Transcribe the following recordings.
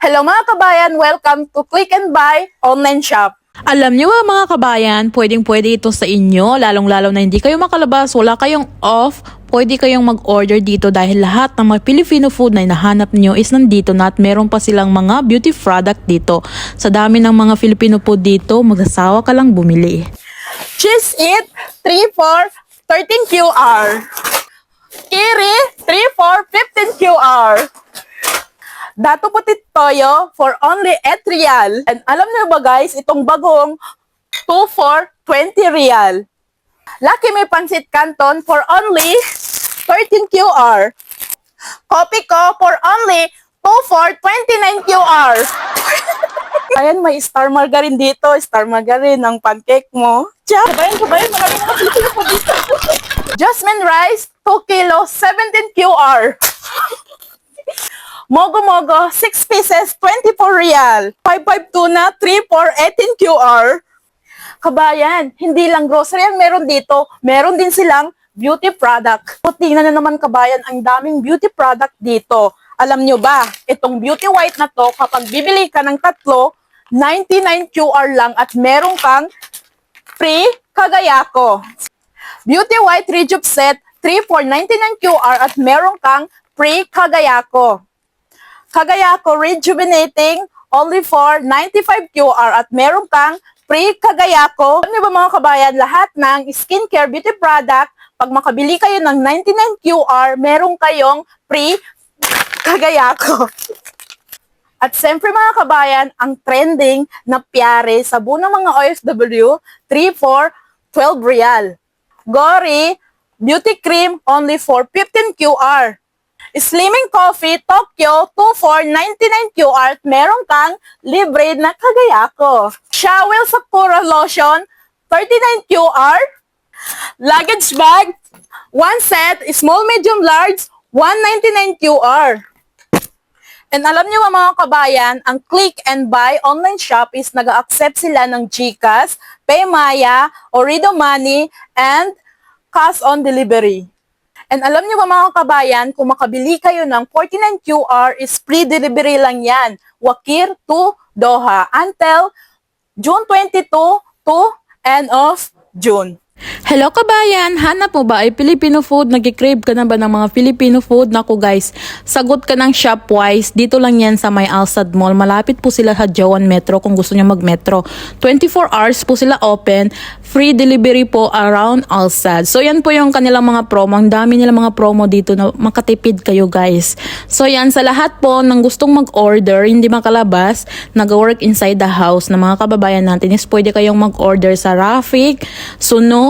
Hello mga kabayan, welcome to Click and Buy online shop. Alam niyo ba mga kabayan, pwedeng pwede ito sa inyo, lalong-lalo na hindi kayo makalabas, wala kayong off, pwede kayong mag-order dito dahil lahat ng mga Filipino food na hinahanap niyo is nandito na at meron pa silang mga beauty product dito. Sa dami ng mga Filipino food dito, magsasawa ka lang bumili. Cheese It 3 for 13 QR. Kiri 3 for 15 QR. Dato Putit Toyo for only 8 real. And alam niyo ba guys, itong bagong 2 for 20 real. Lucky may pansit canton for only 13 QR. Kopi ko for only 2 for 29 QR. Ayan, may star margarine dito. Star margarine ang pancake mo. Tiyan, kabayan, kabayan. Marami mga dito. Jasmine rice, 2 kilo, 17 QR. Mogo Mogo, 6 pieces, 24 real. 55 tuna, 3 for 18 QR. Kabayan, hindi lang grocery ang meron dito. Meron din silang beauty product. O, tingnan na naman kabayan, ang daming beauty product dito. Alam nyo ba, itong beauty white na to, kapag bibili ka ng tatlo, 99 QR lang at meron kang free kagayako. Beauty white rejuve set, 3 for 99 QR at meron kang free kagayako. Kagayako Rejuvenating only for 95 QR at meron kang free Kagayako. Ano ba mga kabayan, lahat ng skincare beauty product, pag makabili kayo ng 99 QR, meron kayong free Kagayako. At siyempre mga kabayan, ang trending na piyare sabon ng mga OFW, 3 for 12 real. Gory Beauty Cream only for 15 QR. Slimming Coffee Tokyo 2 for 99 QR at meron kang libre na kagayako. Shawel Sakura Lotion 39 QR. Luggage bag 1 set, small, medium, large 199 QR. And alam niyo mga kabayan, ang Click and Buy online shop is nag-accept sila ng GCash, Paymaya, Orido Money, and cash on delivery. And alam niyo ba mga kabayan, kung makabili kayo ng 49 QR is free delivery lang yan. Wakir to Doha until June 22 to end of June. Hello kabayan, hanap mo ba ay Filipino food? Nag-crave ka na ba ng mga Filipino food? Naku guys, sagot ka ng Shopwise. Dito lang yan sa may Alsad Mall. Malapit po sila sa Jawan Metro kung gusto niyo mag-metro. 24 hours po sila open. Free delivery po around Alsad. So yan po yung kanilang mga promo. Ang dami nila mga promo dito na makatipid kayo guys. So yan, sa lahat po ng gustong mag-order, hindi makalabas, nag-work inside the house na mga kababayan natin is pwede kayong mag-order sa Rafik, Suno,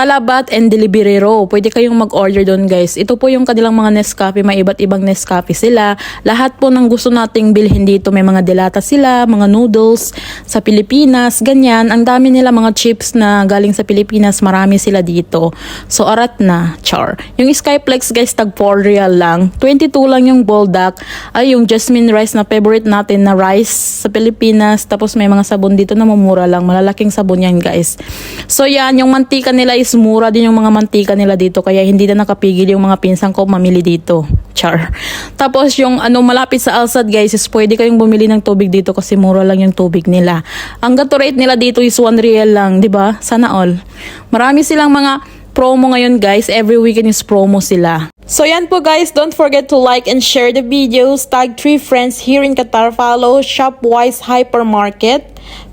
Talabat, and Delivery Row. Pwede kayong mag-order doon guys. Ito po yung kanilang mga Nescafe. May iba't ibang Nescafe sila. Lahat po ng gusto nating bilhin dito. May mga delata sila, mga noodles sa Pilipinas, ganyan. Ang dami nila mga chips na galing sa Pilipinas. Marami sila dito. So, arat na. Char. Yung Skyplex guys, tag 4 real lang. 22 lang yung Boldak. Ay, yung Jasmine rice na favorite natin na rice sa Pilipinas. Tapos may mga sabon dito na mamura lang. Malalaking sabon yan guys. So, yan. Yung mantika nila is mura din yung mga mantika nila dito. Kaya hindi na nakapigil yung mga pinsan ko mamili dito. Char. Tapos yung ano malapit sa Alsad guys is pwede kayong bumili ng tubig dito kasi mura lang yung tubig nila. Ang gato rate nila dito is 1 real lang, 'di ba? Sana all. Marami silang mga promo ngayon guys. Every weekend is promo sila. So yan po guys, don't forget to like and share the videos. Tag 3 friends here in Qatar. Follow Shopwise Hypermarket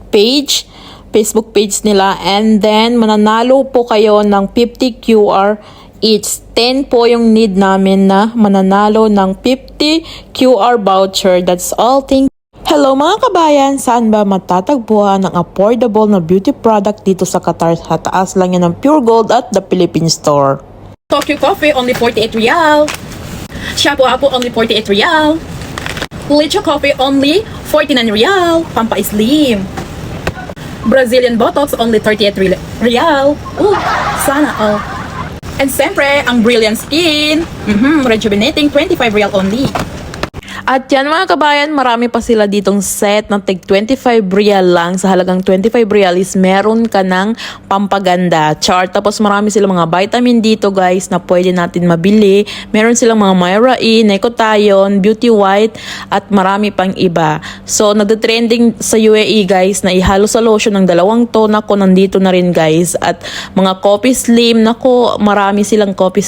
page. Facebook page nila and then mananalo po kayo ng 50 QR each. 10 po yung need namin na mananalo ng 50 QR voucher. That's all. Thank Hello mga kabayan! Saan ba matatagpuan ng affordable na beauty product dito sa Qatar? Sa taas lang yan ng Pure Gold at The Philippine Store. Tokyo Coffee, only 48 real. Shabu Abu, only 48 real. Licho Coffee, only 49 real. Pampa Slim. Brazilian Botox, only 38 re- real. Ooh, sana all. And siyempre, ang Brilliant Skin, mhm, rejuvenating 25 real only. At yan mga kabayan, marami pa sila ditong set ng tig 25 real lang. Sa halagang 25 real is meron ka ng pampaganda chart. Tapos marami silang mga vitamin dito guys na pwede natin mabili. Meron silang mga Myra E, Necotion, Beauty White at marami pang iba. So nagde-trending sa UAE guys na ihalo sa lotion ng dalawang to. Nako, nandito na rin guys. At mga coffee slim, nako, marami silang coffee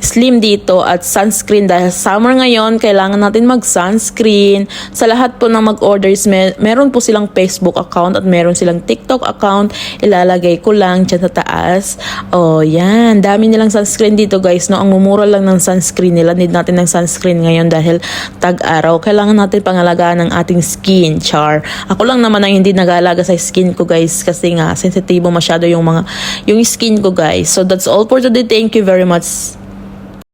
slim dito at sunscreen dahil summer ngayon, kailangan natin mag-sunscreen. Sa lahat po ng mag-orders, mer- meron po silang Facebook account at meron silang TikTok account. Ilalagay ko lang dyan sa taas. Oh, yan. Dami nilang sunscreen dito guys. No? Ang mumura lang ng sunscreen nila. Need natin ng sunscreen ngayon dahil tag-araw. Kailangan natin pangalagaan ng ating skin, char. Ako lang naman ang hindi nag-aalaga sa skin ko guys kasi nga sensitibo masyado yung mga yung skin ko guys. So that's all for today. Thank you very much.